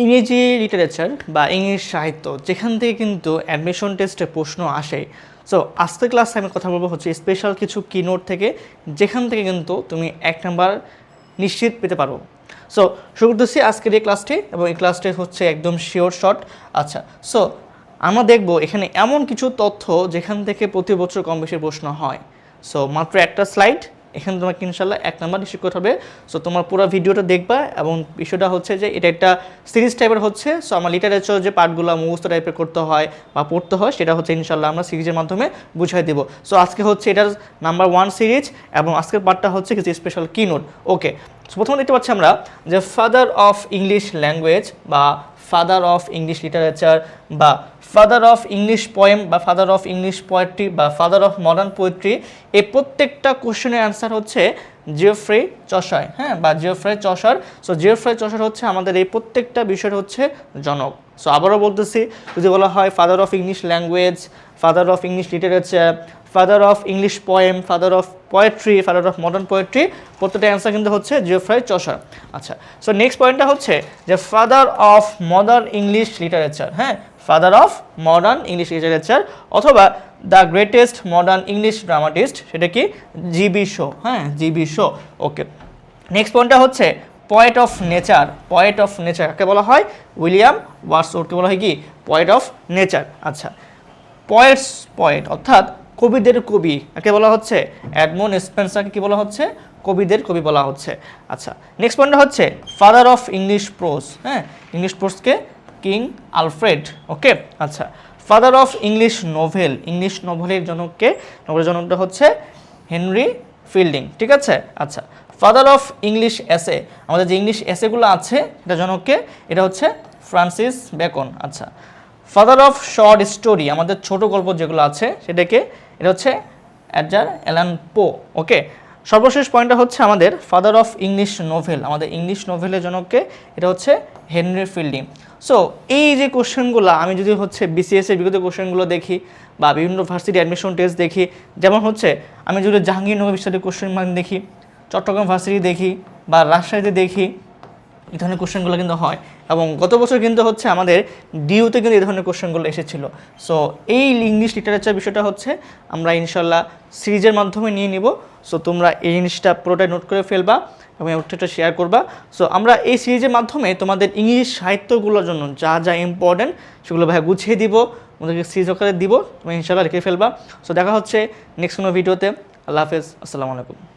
ইংরেজি লিটারেচার বা ইংলিশ সাহিত্য, যেখান থেকে কিন্তু অ্যাডমিশন টেস্টে প্রশ্ন আসে। সো আজকের ক্লাসে আমি কথা বলব হচ্ছে স্পেশাল কিছু কিনোট থেকে, যেখান থেকে কিন্তু তুমি এক নাম্বার নিশ্চিত পেতে পারো। সো শুরু করতেছি আজকের এই ক্লাসটি এবং এই ক্লাসটি হচ্ছে একদম শিওর শর্ট আচ্ছা সো আমরা দেখব এখানে এমন কিছু তথ্য যেখান থেকে প্রতি বছর কম বেশি প্রশ্ন হয়। সো মাত্র একটা স্লাইড এখানে তোমাকে ইনশাল্লাহ এক নাম্বার নিশ্চিত করতে হবে। সো তোমার পুরো ভিডিওটা দেখবা এবং বিষয়টা হচ্ছে যে এটা একটা সিরিজ টাইপের হচ্ছে। সো আমার লিটারেচার যে পার্টগুলো মুখস্থ টাইপের করতে হয় বা পড়তে হয়, সেটা হচ্ছে ইনশাল্লাহ আমরা সিরিজের মাধ্যমে বুঝাই দেবো। সো আজকে হচ্ছে এটার নাম্বার ওয়ান সিরিজ এবং আজকের পার্টটা হচ্ছে কিছু স্পেশাল কিনোট ওকে সো প্রথমে দেখতে পাচ্ছি আমরা যে ফাদার অফ ইংলিশ ল্যাঙ্গুয়েজ বা ফাদার অফ ইংলিশ লিটারেচার বা ফাদার অফ ইংলিশ পোয়েম বা ফাদার অফ ইংলিশ পোয়েট্রি বা ফাদার অফ মডার্ন পোয়েট্রি এই প্রত্যেকটা কোশ্চেনের অ্যান্সার হচ্ছে জিওফ্রে চষায় হ্যাঁ বা Geoffrey Chaucer so Geoffrey Chaucer হচ্ছে আমাদের এই প্রত্যেকটা বিষয়ের হচ্ছে জনক। সো আবারও বলতেছি, যদি বলা হয় father of English language father of English literature father of English poem father of poetry father of modern poetry প্রত্যেকটা অ্যান্সার কিন্তু হচ্ছে জিওফ্রাই চষার আচ্ছা সো নেক্সট পয়েন্টটা হচ্ছে যে father of modern English literature হ্যাঁ father of modern English literature অথবা the greatest modern English dramatist সেটা কি? জিবি শো হ্যাঁ G B Shaw okay next পয়েন্টটা হচ্ছে poet of nature poet of nature কাকে বলা হয়? উইলিয়াম ওয়ার্ডসওয়ার্থকে বলা হয় কি? পয়েট অফ নেচার আচ্ছা। পয়েটস পয়েট অর্থাৎ কবিদের কবি একে বলা হচ্ছে? অ্যাডমন স্পেন্সারকে কি বলা হচ্ছে? কবিদের কবি বলা হচ্ছে আচ্ছা। নেক্সট পয়েন্টটা হচ্ছে ফাদার অফ ইংলিশ প্রোস হ্যাঁ ইংলিশ প্রোজকে কিং আলফ্রেড, ওকে? আচ্ছা father of English novel, English নোভেলের জনককে, নোভেলের জনকটা হচ্ছে হেনরি ফিল্ডিং, ঠিক আছে? আচ্ছা ফাদার অফ ইংলিশ এসে আমাদের যে ইংলিশ এসেগুলো আছে, এটা জনককে, এটা হচ্ছে ফ্রান্সিস বেকন আচ্ছা। ফাদার অফ শর্ট স্টোরি, আমাদের ছোট গল্প যেগুলো আছে, সেটাকে, এটা হচ্ছে অ্যাডজার অ্যালান পো, ওকে? সর্বশেষ পয়েন্টটা হচ্ছে আমাদের ফাদার অফ ইংলিশ নোভেল আমাদের ইংলিশ নোভেলের জনককে, এটা হচ্ছে হেনরি ফিল্ডিং সো এই যে কোশ্চেনগুলো, আমি যদি হচ্ছে বিসিএসের বিগত কোশ্চেনগুলো দেখি, বা বিভিন্ন ভার্সিটি অ্যাডমিশন টেস্ট দেখি, যেমন হচ্ছে, আমি যদি জাহাঙ্গীরনগর বিশ্ববিদ্যালয়ের কোশ্চেন মার্ক দেখি, চট্টগ্রাম ভার্সিটি দেখি, বা রাজশাহীতে দেখি এই ধরনের কোশ্চেনগুলো কিন্তু হয়। এবং গত বছর কিন্তু হচ্ছে আমাদের ডিউতে কিন্তু এই ধরনের কোশ্চেনগুলো এসেছিল। সো এই ইংলিশ লিটারেচার বিষয়টা হচ্ছে, আমরা ইনশাল্লাহ সিরিজের মাধ্যমে নিয়ে নিব। সো তোমরা এই জিনিসটা পুরোটাই নোট করে ফেলবা এবং ওটা শেয়ার করবা। সো আমরা এই সিরিজের মাধ্যমে তোমাদের ইংলিশ সাহিত্যগুলোর জন্য যা যা ইম্পর্টেন্ট সেগুলো ভাই গুছিয়ে দিব, ওদেরকে সিরিজ আকারে দিব তুমি ইনশাল্লাহ লিখে ফেলবা। সো দেখা হচ্ছে নেক্সট কোনো ভিডিওতে আল্লাহ হাফেজ। আসসালামু আলাইকুম।